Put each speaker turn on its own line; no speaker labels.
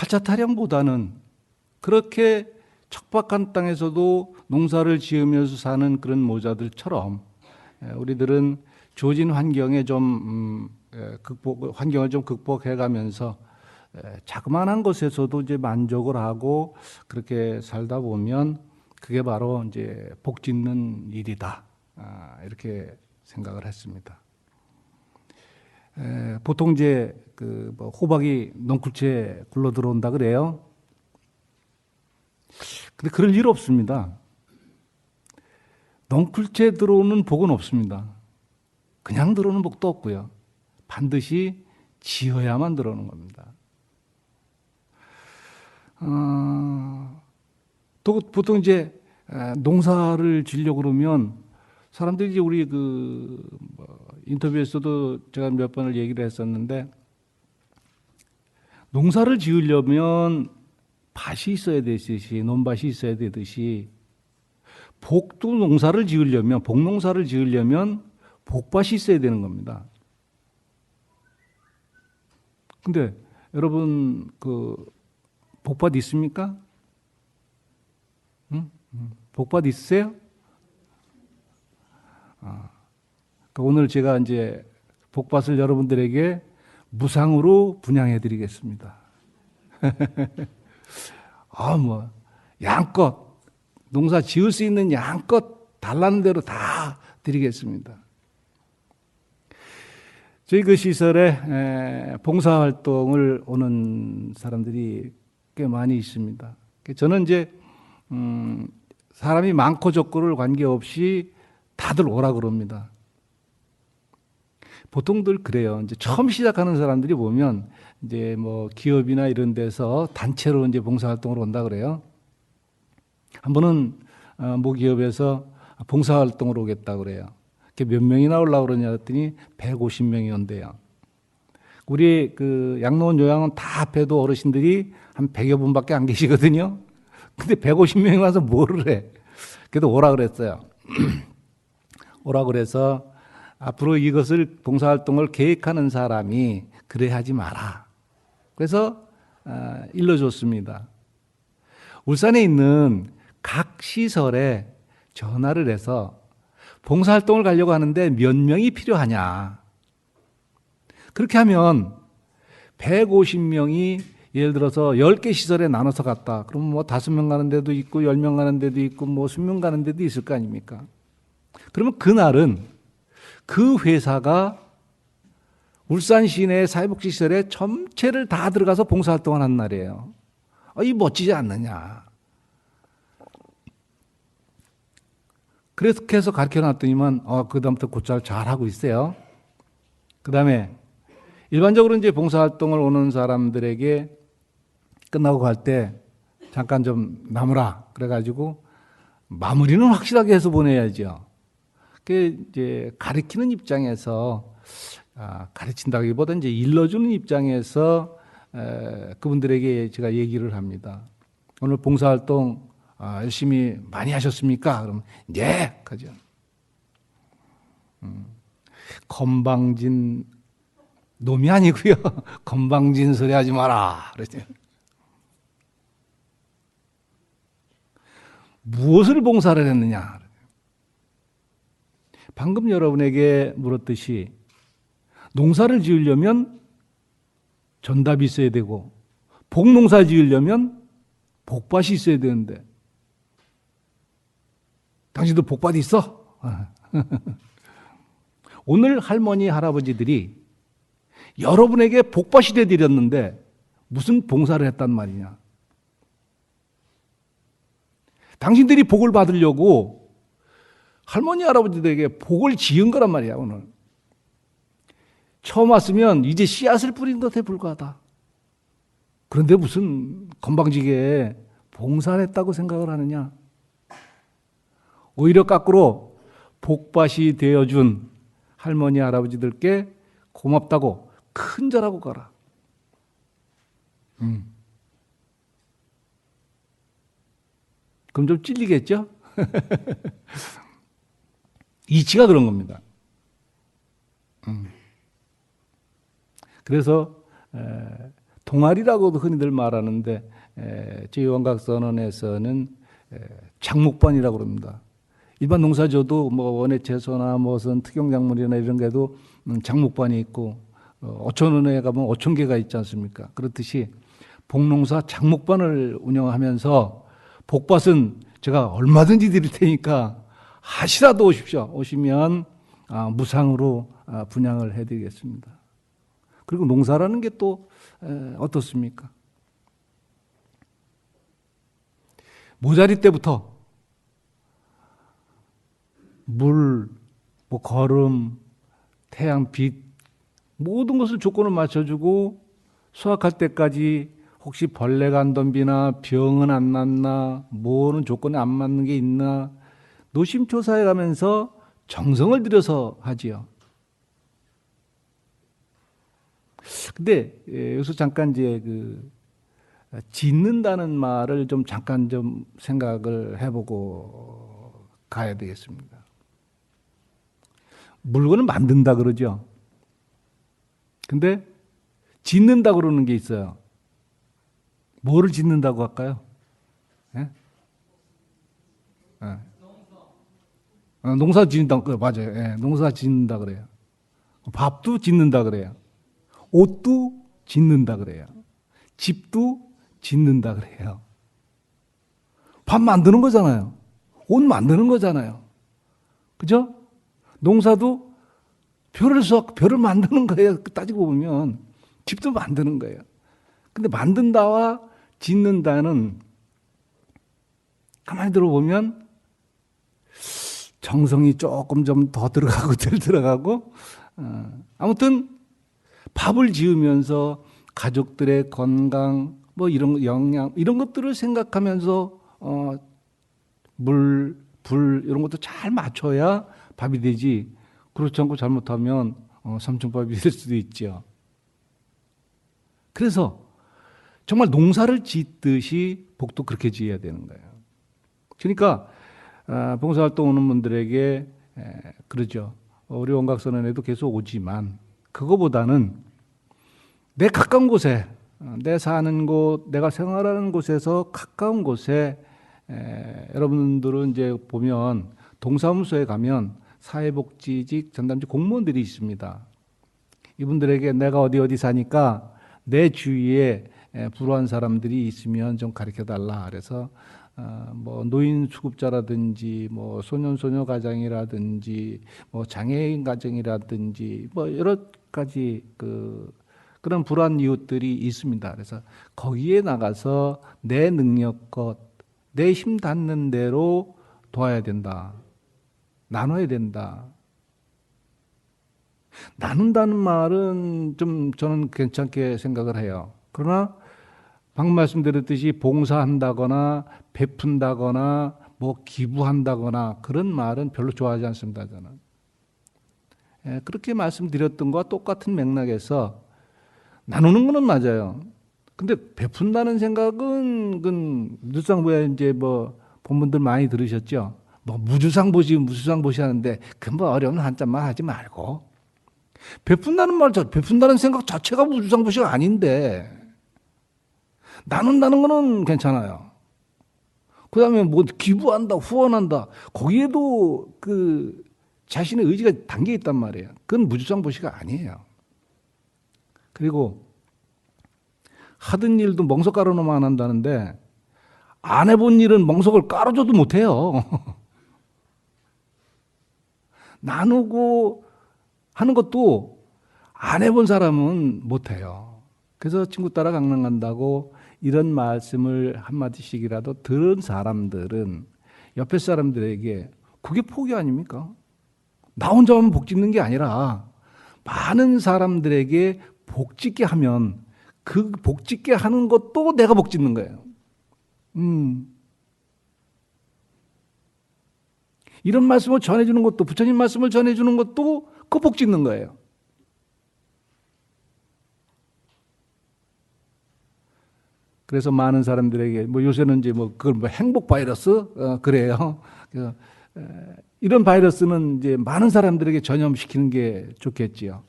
팔자 타령보다는 그렇게 척박한 땅에서도 농사를 지으면서 사는 그런 모자들처럼 에, 우리들은 주어진 환경에 좀 음, 에, 극복 환경을 좀 극복해 가면서 에, 자그마한 것에서도 이제 만족을 하고 그렇게 살다 보면 그게 바로 이제 복 짓는 일이다 아, 이렇게 생각을 했습니다. 에, 보통 이제 그 뭐 호박이 넝쿨째 굴러 들어온다 그래요. 근데 그럴 일 없습니다. 넝쿨째 들어오는 복은 없습니다. 그냥 들어오는 복도 없고요. 반드시 지어야만 들어오는 겁니다. 어, 또 보통 이제 에, 농사를 지려고 그러면 사람들이 이제 우리 그 뭐, 인터뷰에서도 제가 몇 번을 얘기를 했었는데 농사를 지으려면 밭이 있어야 되듯이 논밭이 있어야 되듯이 복도 농사를 지으려면 복농사를 지으려면 복밭이 있어야 되는 겁니다. 근데 여러분 그 복밭 있습니까? 응? 응. 복밭 있으세요? 아, 그 오늘 제가 이제 복밭을 여러분들에게 무상으로 분양해 드리겠습니다. 아, 뭐, 양껏, 농사 지을 수 있는 양껏 달라는 대로 다 드리겠습니다. 저희 그 시설에 봉사활동을 오는 사람들이 꽤 많이 있습니다. 저는 이제, 음, 사람이 많고 적고를 관계없이 다들 오라 그럽니다. 보통들 그래요. 이제 처음 시작하는 사람들이 보면 이제 뭐 기업이나 이런 데서 단체로 이제 봉사활동을 온다 그래요. 한 번은 어, 모 기업에서 봉사활동을 오겠다 그래요. 몇 명이나 올라 그러냐 했더니 150명이 온대요. 우리 그 양로원 요양은 다 합해도 어르신들이 한 100여 분밖에 안 계시거든요. 근데 150명이 와서 뭐를 해? 그래도 오라 그랬어요. 오라 그래서 앞으로 이것을 봉사활동을 계획하는 사람이 그래 하지 마라. 그래서 아, 일러줬습니다. 울산에 있는 각 시설에 전화를 해서 봉사활동을 가려고 하는데 몇 명이 필요하냐. 그렇게 하면 150명이 예를 들어서 10개 시설에 나눠서 갔다. 그러면 뭐 5명 가는 데도 있고 10명 가는 데도 있고 뭐 20명 가는 데도 있을 거 아닙니까? 그러면 그날은 그 회사가 울산 시내 사회복지 시설에 전체를 다 들어가서 봉사활동을 한 날이에요. 아, 이 멋지지 않느냐. 그래서 계속 가르쳐 놨더니만, 어, 그다음부터 곧잘 잘하고 있어요. 그 다음에 일반적으로 이제 봉사활동을 오는 사람들에게 끝나고 갈 때 잠깐 좀 남으라. 그래가지고 마무리는 확실하게 해서 보내야죠. 그 이제 가르치는 입장에서 아, 가르친다기보다 이제 일러주는 입장에서 에, 그분들에게 제가 얘기를 합니다. 오늘 봉사활동 아, 열심히 많이 하셨습니까? 그러면 예, 하죠. 음, 건방진 놈이 아니고요. 건방진 소리 하지 마라. 그러죠. 무엇을 봉사를 했느냐? 방금 여러분에게 물었듯이 농사를 지으려면 전답이 있어야 되고 복농사 지으려면 복밭이 있어야 되는데 당신도 복밭 있어? 오늘 할머니 할아버지들이 여러분에게 복밭이 되드렸는데 무슨 봉사를 했단 말이냐? 당신들이 복을 받으려고 할머니 할아버지들에게 복을 지은 거란 말이야 오늘. 처음 왔으면 이제 씨앗을 뿌린 것에 불과하다. 그런데 무슨 건방지게 봉사를 했다고 생각을 하느냐? 오히려 거꾸로 복밭이 되어준 할머니, 할아버지들께 고맙다고 큰 절하고 가라. 음. 그럼 좀 찔리겠죠? 이치가 그런 겁니다. 음. 그래서 동아리라고도 흔히들 말하는데 에, 저희 원각 선언에서는 에, 장목반이라고 그럽니다. 일반 농사져도 뭐 원예 채소나 무슨 특용작물이나 이런 게도 음, 장목반이 있고 어, 어촌은행에 가면 어촌 개가 있지 않습니까? 그렇듯이 복농사 장목반을 운영하면서 복밭은 제가 얼마든지 드릴 테니까 하시라도 오십시오. 오시면 아, 무상으로 아, 분양을 해드리겠습니다. 그리고 농사라는 게 또 어떻습니까? 모자리 때부터 물, 뭐 걸음, 태양, 빛 모든 것을 조건을 맞춰주고 수확할 때까지 혹시 벌레가 안 덤비나 병은 안 났나 뭐는 조건에 안 맞는 게 있나 노심초사해 가면서 정성을 들여서 하지요. 근데 예, 여기서 잠깐 이제 그 짓는다는 말을 좀 잠깐 좀 생각을 해보고 가야 되겠습니다. 물건을 만든다 그러죠. 근데 짓는다 그러는 게 있어요. 뭐를 짓는다고 할까요? 예? 예. 어, 농사 짓는다, 그 맞아요. 예, 농사 짓는다 그래요. 밥도 짓는다 그래요. 옷도 짓는다 그래요. 집도 짓는다 그래요. 밥 만드는 거잖아요. 옷 만드는 거잖아요. 그죠? 농사도 별을 써, 별을 만드는 거예요. 따지고 보면. 집도 만드는 거예요. 근데 만든다와 짓는다는 가만히 들어보면 정성이 조금 좀 더 들어가고 덜 들어가고 어, 아무튼 밥을 지으면서 가족들의 건강 뭐 이런 영양 이런 것들을 생각하면서 어, 물, 불 이런 것도 잘 맞춰야 밥이 되지 그렇지 않고 잘못하면 어, 삼촌밥이 될 수도 있죠. 그래서 정말 농사를 짓듯이 복도 그렇게 지어야 되는 거예요. 그러니까 아, 봉사활동 오는 분들에게 에, 그러죠. 우리 원각선언에도 계속 오지만 그거보다는 내 가까운 곳에 어, 내 사는 곳, 내가 생활하는 곳에서 가까운 곳에 에, 여러분들은 이제 보면 동사무소에 가면 사회복지직 전담직 공무원들이 있습니다. 이분들에게 내가 어디 어디 사니까 내 주위에 에, 불우한 사람들이 있으면 좀 가르쳐 달라. 그래서 어, 뭐 노인 수급자라든지 뭐 소년 소녀 가정이라든지 뭐 장애인 가정이라든지 뭐 여러 가지 그 그런 불우한 이웃들이 있습니다. 그래서 거기에 나가서 내 능력껏 내 힘 닿는 대로 도와야 된다. 나눠야 된다. 나눈다는 말은 좀 저는 괜찮게 생각을 해요. 그러나 방금 말씀드렸듯이 봉사한다거나 베푼다거나 뭐 기부한다거나 그런 말은 별로 좋아하지 않습니다. 저는. 예, 그렇게 말씀드렸던 것과 똑같은 맥락에서 나누는 거는 맞아요. 근데 베푼다는 생각은 그 뉴스상부에 이제 뭐 본분들 많이 들으셨죠. 뭐 무주상 보시 무주상 보시 하는데 그뭐 어려운 한자만 하지 말고 베푼다는 말, 베푼다는 생각 자체가 무주상 보시가 아닌데 나눈다는 거는 괜찮아요. 그 다음에 뭐 기부한다, 후원한다. 거기에도 그 자신의 의지가 담겨 있단 말이에요. 그건 무주상 보시가 아니에요. 그리고 하던 일도 멍석 깔아놓으면 안 한다는데 안 해본 일은 멍석을 깔아줘도 못해요. 나누고 하는 것도 안 해본 사람은 못해요. 그래서 친구 따라 강남 간다고 이런 말씀을 한마디씩이라도 들은 사람들은 옆에 사람들에게 그게 포기 아닙니까? 나 혼자만 복 짓는 게 아니라 많은 사람들에게 복 짓게 하면 그 복 짓게 하는 것도 내가 복 짓는 거예요. 음. 이런 말씀을 전해주는 것도 부처님 말씀을 전해주는 것도 그 복 짓는 거예요. 그래서 많은 사람들에게 뭐 요새는 이제 뭐 그걸 뭐 행복 바이러스 어, 그래요. 그래서 에, 이런 바이러스는 이제 많은 사람들에게 전염시키는 게 좋겠지요.